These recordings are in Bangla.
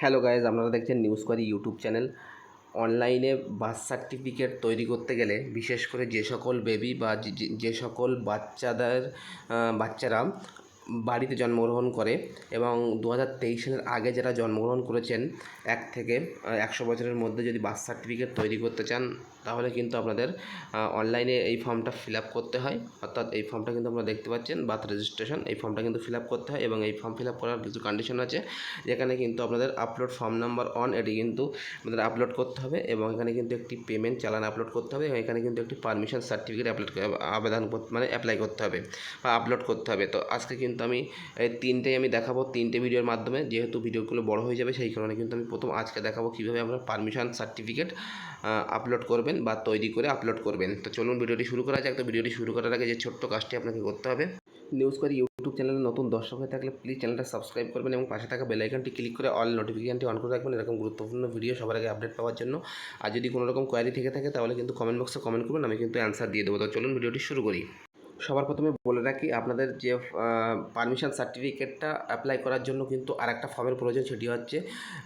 হ্যালো গাইজ আপনারা দেখছেন নিউজ করি ইউটিউব চ্যানেল অনলাইনে বার্থ সার্টিফিকেট তৈরি করতে গেলে, বিশেষ করে যে সকল বেবি বা যে সকল বাচ্চাদের বাচ্চারা বাড়িতে জন্মগ্রহণ করে এবং দু হাজার তেইশ সালের আগে যারা জন্মগ্রহণ করেছেন, এক থেকে একশো বছরের মধ্যে যদি বার্থ সার্টিফিকেট তৈরি করতে চান তাহলে কিন্তু আপনাদের অনলাইনে এই ফর্মটা ফিল করতে হয়। অর্থাৎ এই ফর্মটা কিন্তু আপনারা দেখতে পাচ্ছেন বার্থ রেজিস্ট্রেশন এই ফর্মটা কিন্তু ফিল করতে হয় এবং এই ফর্ম ফিল করার কিছু কন্ডিশন আছে। যেখানে কিন্তু আপনাদের আপলোড ফর্ম নাম্বার অন এটি কিন্তু আপনাদের আপলোড করতে হবে এবং এখানে কিন্তু একটি পেমেন্ট চালান আপলোড করতে হবে এবং এখানে কিন্তু একটি পারমিশন সার্টিফিকেট আপলোড আবেদন মানে অ্যাপ্লাই করতে হবে বা আপলোড করতে হবে। তো আজকে কিন্তু আমি এই তিনটেই আমি দেখাবো, তিনটে ভিডিওর মাধ্যমে। যেহেতু ভিডিওগুলো বড় হয়ে যাবে, সেই কারণে কিন্তু আমি প্রথম আজকে দেখাবো কীভাবে আমরা পারমিশন সার্টিফিকেট আপলোড করবেন বা তৈরি করে আপলোড করবেন। তো চলুন ভিডিওটি শুরু করা যাক। তো ভিডিওটি শুরু করার আগে যে ছোট্ট কাজটি আপনাকে করতে হবে নিউজ করে ইউটিউব চ্যানেলে নতুন দর্শক হয়ে থাকলে প্লিজ চ্যানেলটা সাবস্ক্রাইব করবেন এবং পাশে থাকা বেলাইকনটি ক্লিক করে অল নোটিফিকেশনটি অন করে রাখবেন। এরকম গুরুত্বপূর্ণ ভিডিও সবার আগে আপডেট পাওয়ার জন্য। আর যদি কোনো রকম কোয়ারি থেকে থাকে, তাহলে কিন্তু কমেন্ট বক্সে কমেন্ট করবেন, আমি কিন্তু অ্যান্সার দিয়ে দেবো। তো চলুন ভিডিওটি শুরু করি। সবার প্রথমে বলে রাখি, আপনাদের যে পারমিশন সার্টিফিকেটটা অ্যাপ্লাই করার জন্য কিন্তু আর একটা ফর্মের প্রয়োজন, সেটি হচ্ছে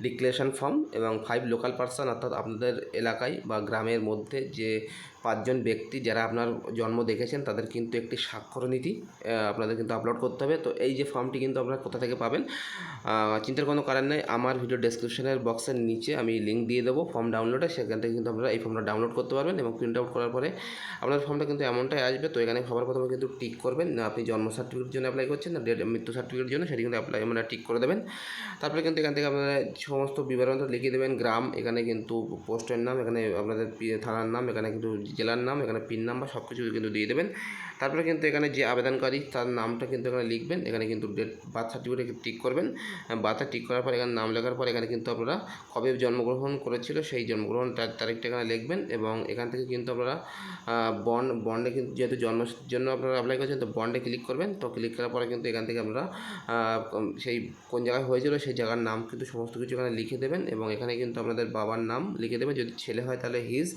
ডিক্লারেশন ফর্ম এবং ফাইভ লোকাল পার্সন অর্থাৎ আপনাদের এলাকায় বা গ্রামের মধ্যে যে পাঁচজন ব্যক্তি যারা আপনার জন্ম দেখেছেন, তাদের কিন্তু একটি স্বাক্ষর নীতি আপনাদের কিন্তু আপলোড করতে হবে। তো এই যে ফর্মটি কিন্তু আপনারা কোথা থেকে পাবেন চিন্তার কোনো কারণ নেই। আমার ভিডিও ডেসক্রিপশনের বক্সের নিচে আমি লিঙ্ক দিয়ে দেবো ফর্ম ডাউনলোডে সেখান থেকে কিন্তু আপনারা এই ফর্মটা ডাউনলোড করতে পারবেন এবং প্রিন্ট আউট করার পরে আপনার ফর্মটা কিন্তু এমনটাই আসবে। তো এখানে সবার প্রথমে কিন্তু টিক করবেন। না, আপনি জন্ম সার্টিফিকেটের জন্য অ্যাপ্লাই করছেন, না ডেট মৃত্যু সার্টিফিকেটের জন্য, সেটি কিন্তু অ্যাপ্লাই মানে টিক করে দেবেন। তারপরে কিন্তু এখান থেকে আপনারা সমস্ত বিবরণ লিখে দেবেন। গ্রাম, এখানে কিন্তু পোস্টের নাম, এখানে আপনাদের থানার নাম, এখানে কিন্তু জেলার নাম, এখানে পিন নাম্বার সব কিছু কিন্তু দিয়ে দেবেন। তারপরে কিন্তু এখানে যে আবেদনকারী, তার নামটা কিন্তু এখানে লিখবেন। এখানে কিন্তু ডেট বার্থ সার্টিফিকেট টিক করবেন। বার্থটা টিক করার পর এখানে নাম লেখার পর এখানে কিন্তু আপনারা কবে জন্মগ্রহণ করেছিল সেই জন্মগ্রহণ তারিখটা এখানে লিখবেন এবং এখান থেকে কিন্তু আপনারা বন্ড বন্ডে কিন্তু যেহেতু জন্মের জন্য আপনারা অ্যাপ্লাই করছেন, তো বন্ডে ক্লিক করবেন। তো ক্লিক করার পরে কিন্তু এখান থেকে আপনারা সেই কোন জায়গায় হয়েছিল সেই জায়গার নাম কিন্তু সমস্ত কিছু এখানে লিখে দেবেন এবং এখানে কিন্তু আপনাদের বাবার নাম লিখে দেবেন। যদি ছেলে হয় তাহলে হিজ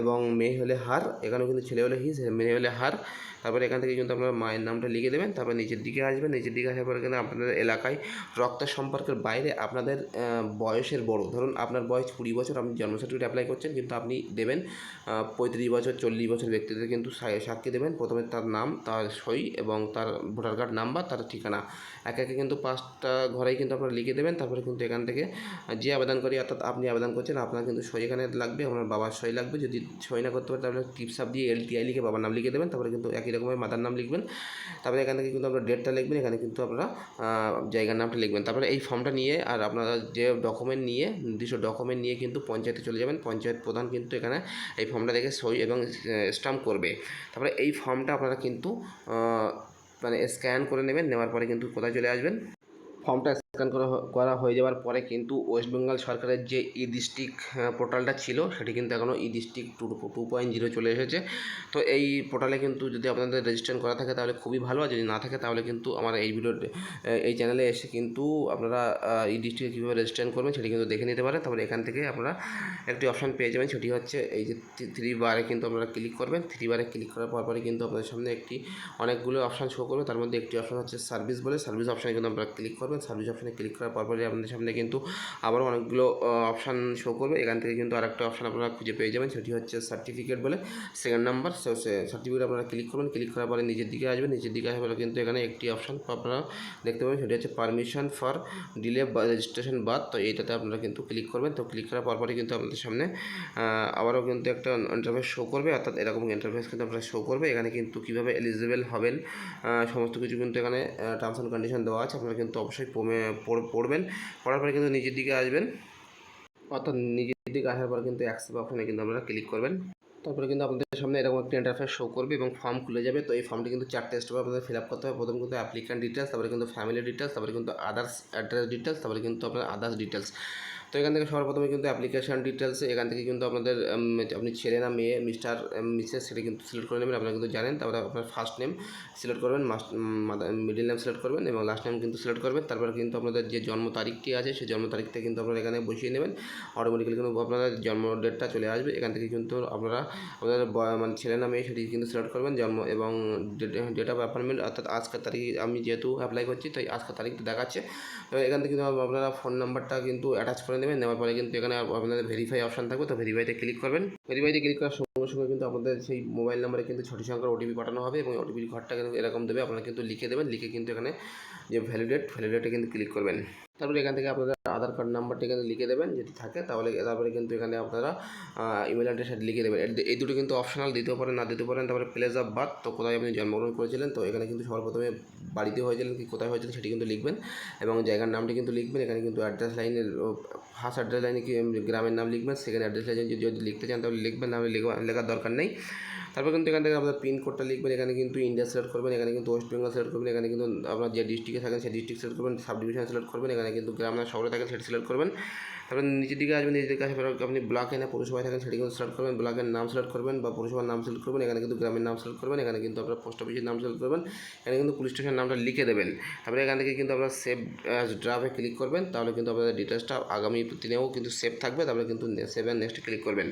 এবং মেয়ে হলে হার এখানে কিন্তু ছেলে হলে হিস মেয়ে হলে হার। তারপরে এখান থেকে কিন্তু আপনারা মায়ের নামটা লিখে দেবেন, তারপরে নিচের দিকে আসবেন, নিচের দিকে আসার পরে কিন্তু আপনাদের এলাকায় রক্ত সম্পর্কের বাইরে আপনাদের বয়সের বড়, ধরুন আপনার বয়স কুড়ি বছর, আপনি জন্ম সার্টিফিকেট অ্যাপ্লাই করছেন, কিন্তু আপনি দেবেন পঁয়ত্রিশ বছর, চল্লিশ বছর ব্যক্তিদের কিন্তু সাক্ষী দেবেন, প্রথমে তার নাম, তার সই এবং তার ভোটার কার্ড নাম্বার, তার ঠিকানা। একে একে কিন্তু পাঁচটা ঘরেই কিন্তু আপনারা লিখে দেবেন, তারপরে কিন্তু এখান থেকে যে আবেদন করি, অর্থাৎ আপনি আবেদন করছেন, আপনার কিন্তু সই এখানে লাগবে, আপনার বাবার সই লাগবে, যদি সই না করতে পারে তাহলে টিপস আপ দিয়ে এলটিআই লিখে বাবার নাম লিখে দেবেন, তারপরে কিন্তু একই রকমের মাতার নাম লিখবেন, তারপরে এখান থেকে কিন্তু আপনার ডেটটা লিখবেন, এখানে কিন্তু আপনারা জায়গার নামটা লিখবেন। তারপরে এই ফর্মটা নিয়ে আর আপনারা যে ডকুমেন্ট নিয়ে, নির্দিষ্ট ডকুমেন্ট নিয়ে কিন্তু পঞ্চায়েতে চলে যাবেন। পঞ্চায়েত প্রধান কিন্তু এখানে এই ফর্মটা দেখে সই এবং স্টাম্প করবে। তারপরে এই ফর্মটা আপনারা কিন্তু মানে স্ক্যান করে নেবেন, নেওয়ার পরে কিন্তু কোথায় চলে আসবেন। ফর্মটা স্ক্যান করা করা হয়ে যাওয়ার পরে কিন্তু ওয়েস্ট বেঙ্গল সরকারের যে ই ডিস্ট্রিক্ট পোর্টালটা ছিল, সেটি কিন্তু এখনও e district two two point zero চলে এসেছে। তো এই পোর্টালে কিন্তু যদি আপনাদের রেজিস্ট্রেশন করা থাকে, তাহলে খুবই ভালো। আর যদি না থাকে, তাহলে কিন্তু আমার এই ভিডিও এই চ্যানেলে এসে কিন্তু আপনারা ই ডিস্ট্রিক্টে কীভাবে রেজিস্ট্রেশন করবেন, সেটি কিন্তু দেখে নিতে পারেন। তারপরে এখান থেকে আপনারা একটি অপশান পেয়ে যাবেন, সেটি হচ্ছে এই যে থ্রি বারে কিন্তু আপনারা ক্লিক করবেন। থ্রি বারে ক্লিক করার পর পরে কিন্তু আপনাদের সামনে একটি অনেকগুলো অপশান শো করবে। তার মধ্যে একটি অপশান হচ্ছে সার্ভিস বলে। সার্ভিস অপশানে কিন্তু আপনারা ক্লিক করবেন। সার্ভিস অপশানে ক্লিক করার পর পরে আপনাদের সামনে কিন্তু আবারও অনেকগুলো অপশান শো করবে। এখান থেকে কিন্তু আরেকটা অপশান আপনারা খুঁজে পেয়ে যাবেন। সেটি হচ্ছে সার্টিফিকেট বলে। সেকেন্ড নাম্বার সার্টিফিকেট আপনারা ক্লিক করবেন। ক্লিক করার পরে নিচের দিকে আসবেন। নিচের দিকে পরে কিন্তু এখানে একটি অপশান আপনারা দেখতে পাবেন। সেটি হচ্ছে পারমিশন ফর ডিলে রেজিস্ট্রেশন বাদ। তো এইটাতে আপনারা কিন্তু ক্লিক করবেন। তো ক্লিক করার পরপরই কিন্তু আপনাদের সামনে আবারও কিন্তু একটা ইন্টারফেস শো করবে। অর্থাৎ এরকম ইন্টারফেস কিন্তু আপনারা শো করবে। এখানে কিন্তু কীভাবে এলিজিবল হবেন সমস্ত কিছু কিন্তু এখানে টার্মস অ্যান্ড কন্ডিশন দেওয়া আছে। আপনারা কিন্তু অবশ্যই পড়বেন। পড়ার পরে কিন্তু নিচের দিকে আসবেন। অর্থাৎ নিজের দিকে আসার পর কিন্তু অ্যাক্সেপ্ট অপশানে কিন্তু আপনারা ক্লিক করবেন। তারপরে কিন্তু আপনাদের সামনে এরকম একটি ইন্টারফেস শো করবে এবং ফর্ম খুলে যাবে। তো এই ফর্মটি কিন্তু চারটে স্টেপে আপনাদের ফিল আপ করতে হবে। প্রথম কিন্তু অ্যাপ্লিকান্ট ডিটেলস তারপরে কিন্তু ফ্যামিলি ডিটেলস তারপরে কিন্তু আদার্স অ্যাড্রেস ডিটেলস তারপরে কিন্তু আপনার আদার্স ডিটেলস তো এখান থেকে সবার প্রথমে কিন্তু অ্যাপ্লিকেশন ডিটেলস এখান থেকে কিন্তু আপনাদের আপনি ছেলে না মেয়ে মিস্টার মিসেস সেটা কিন্তু সিলেক্ট করে নেবেন, আপনারা কিন্তু জানেন। তারপরে আপনার ফার্স্ট নেম সিলেক্ট করবেন মিডিল নেম সিলেক্ট করবেন এবং লাস্ট নেম কিন্তু সিলেক্ট করবেন। তারপরে কিন্তু আপনাদের যে জন্ম তারিখটি আছে, সেই জন্ম তারিখটা কিন্তু আপনারা এখানে বসিয়ে নেবেন। অটোমেটিক্যালি কিন্তু আপনারা জন্ম ডেটটা চলে আসবে। এখান থেকে কিন্তু আপনারা আপনাদের মানে ছেলে না মেয়ে সেটি কিন্তু সিলেক্ট করবেন, জন্ম এবং ডেট অফ অ্যাপয়েন্টমেন্ট অর্থাৎ আজকের তারিখ আমি যেহেতু অ্যাপ্লাই করছি, তাই আজকের তারিখটা দেখাচ্ছে। এখান থেকে কিন্তু আপনারা ফোন নাম্বারটা কিন্তু অ্যাটাচ করে নেবেন, নেওয়ার পরে কিন্তু এখানে আপনাদের ভেরিফাই অপশান থাকবে, তো ভেরিফাইতে ক্লিক করবেন। ভেরিফাইতে ক্লিক করার সঙ্গে সঙ্গে কিন্তু আপনাদের সেই মোবাইল নাম্বারে কিন্তু ছটি সংখ্যার ওটিপি পাঠানো হবে এবং ওটিপির ঘরটা কিন্তু এরকম দেবে, আপনারা কিন্তু লিখে দেবেন, লিখে কিন্তু এখানে যে ভ্যালিডেট ভ্যালিডেটে কিন্তু ক্লিক করবেন। তারপরে এখান থেকে আপনাদের আধার কার্ড নাম্বারটা এখানে লিখে দেবেন, যদি থাকে তাহলে তারপরে কিন্তু এখানে আপনারা ইমেল অ্যাড্রেস লিখে দেবেন। এই দুটো কিন্তু অপশনাল দিতেও পারেন, না দিতে পারেন, তারপরে প্লেস অফ বার্থ তো কোথায় আপনি জন্মগ্রহণ করেছিলেন, তো এখানে কিন্তু সবার প্রথমে বাড়িতে হয়েছিলেন কি কোথায় হয়েছিলেন সেটি কিন্তু লিখবেন এবং জায়গার নামটি কিন্তু লিখবেন, এখানে কিন্তু অ্যাড্রেস লাইনের ফার্স্ট অ্যাড্রেস লাইনে কি গ্রামের নাম লিখবেন সেকেন্ড অ্যাড্রেস লাইনে যদি লিখতে চান তাহলে লিখবেন লেখা- লেখার দরকার নেই। তারপর কিন্তু এখান থেকে আপনার পিন কোডটা লিখবেন, এখানে কিন্তু ইন্ডিয়া সিলেক্ট করবেন, এখানে কিন্তু ওয়েস্ট বেঙ্গল সিলেক্ট করবেন, এখানে কিন্তু আপনার যে ডিস্ট্রিক্টে থাকেন সেই ডিস্ট্রিক্ট সিলেক্ট করবেন সাব ডিভিশন সিলেক্ট করবেন, এখানে কিন্তু গ্রাম না শহরে থাকেন সেটা সিলেক্ট করবেন। তারপর নিচের দিকে আসবেন দিকে আসার আপনি ব্লকে না পৌরসভায় থাকেন সেটি কিন্তু সিলেক্ট করবেন ব্লকের নাম সিলেক্ট করবেন বা পৌরসভার নাম সিলেক্ট করবেন, এখানে কিন্তু গ্রামের নাম সিলেক্ট করবেন, এখানে কিন্তু আপনার পোস্ট অফিসের নাম সিলেক্ট করবেন, এখানে কিন্তু পুলিশ স্টেশনের নামটা লিখে দেবেন। তারপরে এখান থেকে কিন্তু আপনার সেভ ড্রাফে ক্লিক করবেন, তাহলে কিন্তু আপনাদের ডিটেলসটা আগামী দিনেও কিন্তু সেভ থাকবে তারপরে কিন্তু সেভ নেক্সট ক্লিক করবেন।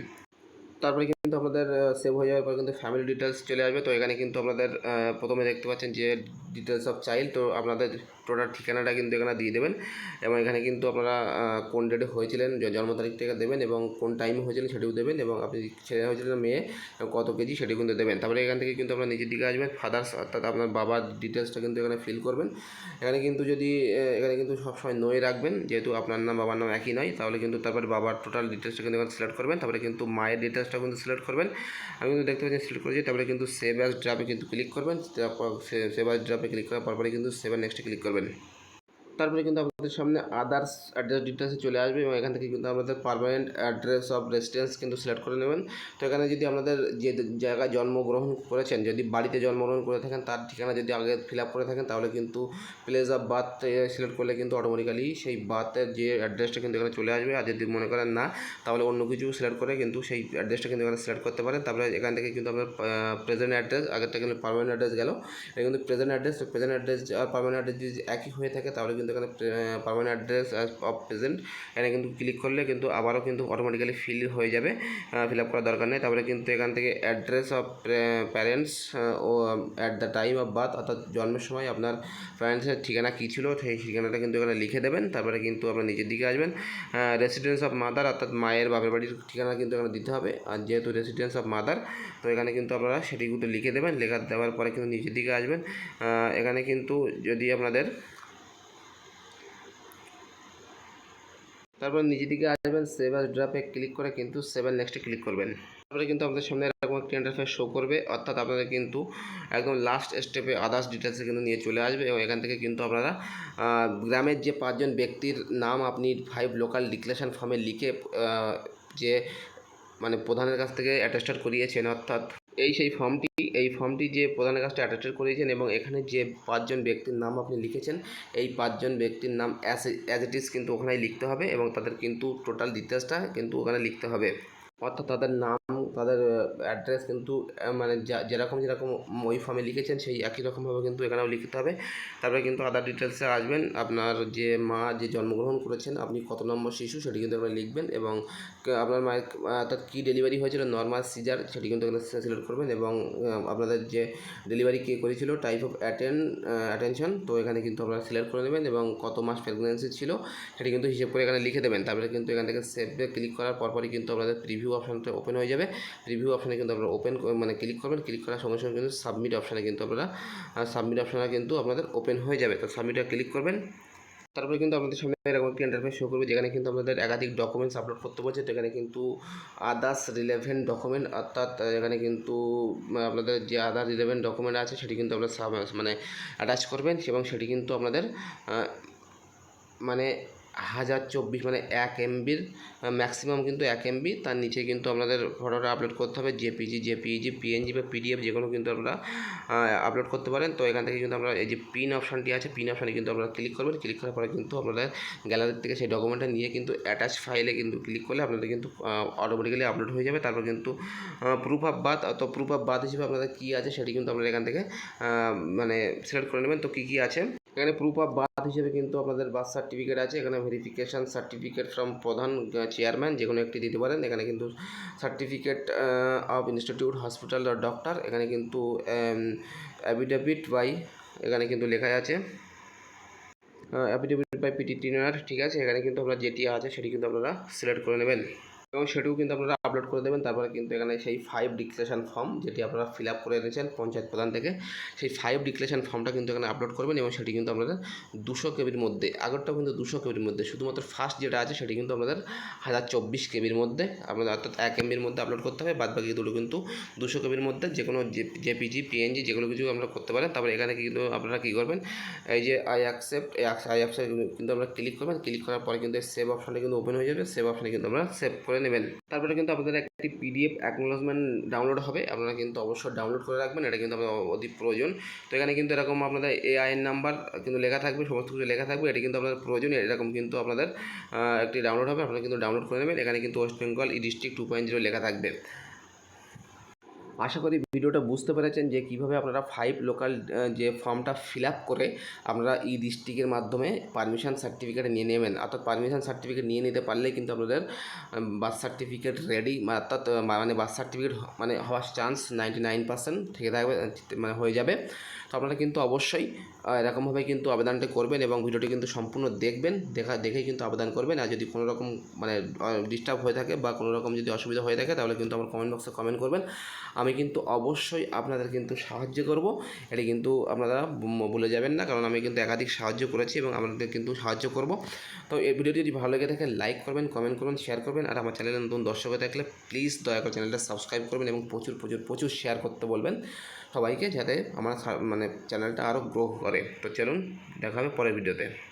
তারপরে কিন্তু আপনাদের সেভ হয়ে যাওয়ার পর কিন্তু ফ্যামিলি ডিটেলস চলে আসবে। তো এখানে কিন্তু আপনাদের প্রথমে দেখতে পাচ্ছেন যে ডিটেলস অফ চাইল্ড তো আপনাদের টোটাল ঠিকানাটা কিন্তু এখানে দিয়ে দেবেন। এবং এখানে কিন্তু আপনারা কোন ডেটে হয়েছিলেন জন্ম তারিখটা দেবেন এবং কোন টাইমে হয়েছিলেন সেটিও দেবেন এবং আপনি ছেলে হয়েছিলেন মেয়ে কত কেজি সেটিও কিন্তু দেবেন। তারপরে এখান থেকে কিন্তু আপনার নিজের দিকে আসবেন ফাদার্স অর্থাৎ আপনার বাবার ডিটেলসটা কিন্তু এখানে ফিল করবেন। এখানে কিন্তু যদি এখানে কিন্তু সবসময় নয় রাখবেন, যেহেতু আপনার নাম, বাবার নাম একই নয়, তাহলে কিন্তু তারপরে বাবার টোটাল ডিটেলসটা কিন্তু এখানে সিলেক্ট করবেন। তারপরে কিন্তু মায়ের ডিটেলসটা কিন্তু সিলেক্ট করবেন। আমি কিন্তু দেখতে পাচ্ছি সিলেক্ট করেছি, তারপরে কিন্তু সেভ অ্যাজ ড্রাফে কিন্তু ক্লিক করবেন সেভ অ্যাজ ড্রাফে ক্লিক করার পরপরে কিন্তু সেভেন নেক্সটে ক্লিক করবেন। তারপরে কিন্তু আমাদের সামনে আদার্স অ্যাড্রেস ডিটেলসে চলে আসবে এবং এখান থেকে কিন্তু আমাদের পারমানেন্ট অ্যাড্রেস অফ রেসিডেন্স কিন্তু সিলেক্ট করে নেবেন। তো এখানে যদি আপনাদের যে জায়গায় জন্মগ্রহণ করেছেন, যদি বাড়িতে জন্মগ্রহণ করে থাকেন, তার ঠিকানা যদি আগে ফিল আপ করে থাকেন, তাহলে কিন্তু প্লেস অফ বার্থ সিলেক্ট করলে কিন্তু অটোমেটিক্যালি সেই বার্থের যে অ্যাড্রেসটা কিন্তু এখানে চলে আসবে। আর যদি মনে করেন না, তাহলে অন্য কিছু সিলেক্ট করে কিন্তু সেই অ্যাড্রেসটা কিন্তু এখানে সিলেক্ট করতে পারেন। তারপরে এখান থেকে কিন্তু আপনার প্রেজেন্ট অ্যাড্রেস আগেরটা কিন্তু পারমানেন্ট অ্যাড্রেস গেল। এটা কিন্তু প্রেজেন্ট অ্যাড্রেস প্রেজেন্ট অ্যাড্রেস আর পারমানেন্ট অ্যাড্রেস যদি একই হয়ে থাকে, তাহলে কিন্তু এখানে পারমানেন্ট অ্যাড্রেস অফ প্রেজেন্ট এখানে কিন্তু ক্লিক করলে কিন্তু আবারও কিন্তু অটোমেটিক্যালি ফিল হয়ে যাবে ফিল আপ করার দরকার নেই। তারপরে কিন্তু এখান থেকে address of parents O at the time of birth অর্থাৎ জন্মের সময় আপনার প্যারেন্টসের ঠিকানা কী ছিল, সেই ঠিকানাটা কিন্তু এখানে লিখে দেবেন। তারপরে কিন্তু আপনার নিজের দিকে আসবেন। রেসিডেন্স অফ মাদার অর্থাৎ মায়ের বাপের বাড়ির ঠিকানা কিন্তু এখানে দিতে হবে। আর যেহেতু রেসিডেন্স অফ মাদার তো এখানে কিন্তু আপনারা সেটি কিন্তু লিখে দেবেন। লেখা দেওয়ার পরে কিন্তু নিচের দিকে আসবেন। এখানে কিন্তু যদি আপনাদের তারপর নিজের দিকে আসবেন সেভ অ্যাজ ড্রাপে ক্লিক করে কিন্তু সেভেন নেক্সটে ক্লিক করবেন। তারপরে কিন্তু আপনাদের সামনে এরকম একটি ইন্টারফেস শো করবে, অর্থাৎ আপনাদের কিন্তু একদম লাস্ট স্টেপে আদার্স ডিটেলসে কিন্তু নিয়ে চলে আসবে এবং এখান থেকে কিন্তু আপনারা গ্রামের যে পাঁচজন ব্যক্তির নাম আপনি ফাইভ লোকাল ডিক্লারেশন ফর্মে লিখে যে মানে প্রধানের কাছ থেকে অ্যাটেস্টেড করিয়েছেন, অর্থাৎ এই সেই ফর্মটি, এই ফর্মটি যে প্রধানের কাজটা অ্যাটেস্টেড করেছেন এবং এখানে যে পাঁচজন ব্যক্তির নাম আপনি লিখেছেন, এই পাঁচজন ব্যক্তির নাম অ্যাজ ইট ইজ কিন্তু ওখানে লিখতে হবে এবং তাদের কিন্তু টোটাল ডিটেলসটা কিন্তু ওখানে লিখতে হবে। অর্থাৎ তাদের নাম তাদের অ্যাড্রেস কিন্তু মানে যেরকম যেরকম ওই ফর্মে লিখেছেন, সেই একই রকমভাবে কিন্তু এখানেও লিখতে হবে। তারপরে কিন্তু আদার ডিটেলসে আসবেন। আপনার যে মা যে জন্মগ্রহণ করেছেন, আপনি কত নম্বর শিশু সেটি কিন্তু আপনি লিখবেন এবং আপনার মায়ের অর্থাৎ কী ডেলিভারি হয়েছিল নর্মাল সিজার সেটি কিন্তু এখানে সিলেক্ট করবেন এবং আপনাদের যে ডেলিভারি কে করেছিল টাইপ অফ অ্যাটেন অ্যাটেনশন তো এখানে কিন্তু আপনারা সিলেক্ট করে নেবেন এবং কত মাস প্রেগনেন্সি ছিল সেটি কিন্তু হিসেব করে এখানে লিখে দেবেন। তারপরে কিন্তু এখান থেকে সেভে ক্লিক করার পরপরই কিন্তু আপনাদের প্রিভিউ অপশানটা ওপেন হয়ে যাবে। প্রিভিউ অপশানে কিন্তু আপনারা ওপেন মানে ক্লিক করবেন। ক্লিক করার সঙ্গে সঙ্গে কিন্তু সাবমিট অপশানে কিন্তু আপনারা সাবমিট অপশানে কিন্তু আপনাদের ওপেন হয়ে যাবে। তো সাবমিটে ক্লিক করবেন। তারপরে কিন্তু আপনাদের সামনে এরকম একটি ইন্টারফেস শো করবে, যেখানে কিন্তু আপনাদের একাধিক ডকুমেন্টস আপলোড করতে বলছে। তো এখানে কিন্তু আদার্স রিলেভেন্ট ডকুমেন্ট অর্থাৎ এখানে কিন্তু আপনাদের যে আদার রিলেভেন্ট ডকুমেন্ট আছে, সেটি কিন্তু আপনারা মানে অ্যাটাচ করবেন এবং সেটি কিন্তু আপনাদের মানে হাজার চব্বিশ মানে এক এমবির ম্যাক্সিমাম কিন্তু এক এমবি। তার নিচে কিন্তু আপনাদের ফটোটা আপলোড করতে হবে জেপিজি জেপিইজি পিএনজি বা পিডিএফ যে কোনো কিন্তু আপনারা আপলোড করতে পারেন। তো এখান থেকে কিন্তু আপনারা এই যে পিন অপশানটি আছে পিন অপশানে কিন্তু আপনারা ক্লিক করবেন। ক্লিক করার পরে কিন্তু আপনাদের গ্যালারি থেকে সেই ডকুমেন্টটা নিয়ে কিন্তু অ্যাটাচ ফাইলে কিন্তু ক্লিক করলে আপনাদের কিন্তু অটোমেটিক্যালি আপলোড হয়ে যাবে। তারপর কিন্তু প্রুফ অফ বার্থ তো প্রুফ অফ বার্থ হিসেবে আপনাদের কী আছে সেটি কিন্তু আপনারা এখান থেকে মানে সিলেক্ট করে নেবেন। তো কী কী আছে? এখানে প্রুফ অফ বার্থ হিসেবে কিন্তু আপনাদের বার্থ সার্টিফিকেট আছে। এখানে verification certificate from Pradhan chairman যে কোনো একটি দিতে পারেন। এখানে কিন্তু certificate of institute hospital doctor এখানে কিন্তু অ্যাফিডেভিট বাই এখানে কিন্তু লেখা আছে। অ্যাফিডেভিট বাই পিটি ঠিক আছে? এখানে কিন্তু আপনারা যেটি আছে সেটি কিন্তু আপনারা সিলেক্ট করে নেবেন। এবং সেটিও কিন্তু আপনারা আপলোড করে দেবেন। তারপরে কিন্তু এখানে সেই ফাইভ ডিক্লারেশন ফর্ম যেটি আপনারা ফিল আপ করে এনেছেন পঞ্চায়েত প্রধান থেকে, সেই ফাইভ ডিক্লারেশন ফর্মটা কিন্তু এখানে আপলোড করবেন এবং সেটি কিন্তু আপনাদের দুশো কেবির মধ্যে, আগরটাও কিন্তু দুশো কেবির মধ্যে, শুধুমাত্র ফার্স্ট যেটা আছে সেটি কিন্তু আপনাদের হাজার চব্বিশ কেবির মধ্যে, আপনাদের অর্থাৎ এক এমবির মধ্যে আপলোড করতে হবে বাদ বাকি দুটো কিন্তু দুশো কেবির মধ্যে, যে কোনো জেপিজি পিএনজি যেগুলো কিছু আমরা করতে পারেন। তারপরে এখানে কিন্তু আপনারা কী করবেন, এই যে আই অ্যাকসেপ্ট আই অ্যাকসেপ্ট কিন্তু আমরা ক্লিক করবেন। ক্লিক করার পরে কিন্তু সেভ অপশানটা কিন্তু ওপেন হয়ে যাবে। সেভ অপশানে কিন্তু আমরা সেভ করে নেবেন। তারপরে কিন্তু আপনাদের একটি পিডিএফ অ্যাকনোলজমেন্ট ডাউনলোড হবে। আপনারা কিন্তু অবশ্যই ডাউনলোড করে রাখবেন। এটা কিন্তু আপনাদের অতি প্রয়োজন। তো এখানে কিন্তু এরকম আপনাদের এআইএন নাম্বার কিন্তু লেখা থাকবে, সমস্ত কিছু লেখা থাকবে। এটা কিন্তু আপনাদের প্রয়োজন। এরকম কিন্তু আপনাদের একটি ডাউনলোড হবে। আপনারা কিন্তু ডাউনলোড করে নেবেন। এখানে কিন্তু West Bengal e district two point zero লেখা থাকবে। আশা করি ভিডিওটা বুঝতে পেরেছেন যে কীভাবে আপনারা ফাইভ লোকাল যে ফর্মটা ফিল আপ করে আপনারা ই ডিস্ট্রিক্টের মাধ্যমে পারমিশন সার্টিফিকেট নিয়ে নেবেন। অর্থাৎ পারমিশন সার্টিফিকেট নিয়ে নিতে পারলে কিন্তু আপনাদের বার্থ সার্টিফিকেট রেডি অর্থাৎ মানে বার্থ সার্টিফিকেট মানে হওয়ার চান্স নাইনটি নাইন পার্সেন্ট থেকে থাকবে মানে হয়ে যাবে। তো আপনারা কিন্তু অবশ্যই এরকমভাবে কিন্তু আবেদনটা করবেন এবং ভিডিওটি কিন্তু সম্পূর্ণ দেখবেন, দেখা, দেখেই কিন্তু আবেদন করবেন। আর যদি কোনো রকম মানে ডিস্টার্ব হয়ে থাকে বা কোনো রকম যদি অসুবিধা হয়ে থাকে, তাহলে কিন্তু আমার কমেন্ট বক্সে কমেন্ট করবেন। আমি কিন্তু অবশ্যই আপনাদের কিন্তু সাহায্য করব। এটি কিন্তু আপনারা বলে যাবেন না, কারণ আমি কিন্তু একাধিক সাহায্য করেছি এবং আপনাদের কিন্তু সাহায্য করব। তো এই ভিডিওটি যদি ভালো লেগে থাকে লাইক করবেন কমেন্ট করবেন শেয়ার করবেন। আর আমার চ্যানেলে নতুন দর্শক থাকলে প্লিজ দয়া করে চ্যানেলটা সাবস্ক্রাইব করবেন এবং প্রচুর প্রচুর প্রচুর শেয়ার করতে বলবেন। সবাইকে যাতে আমার মানে চ্যানেলটা আরও গ্রো করে। তো চলুন দেখা হবে পরের ভিডিওতে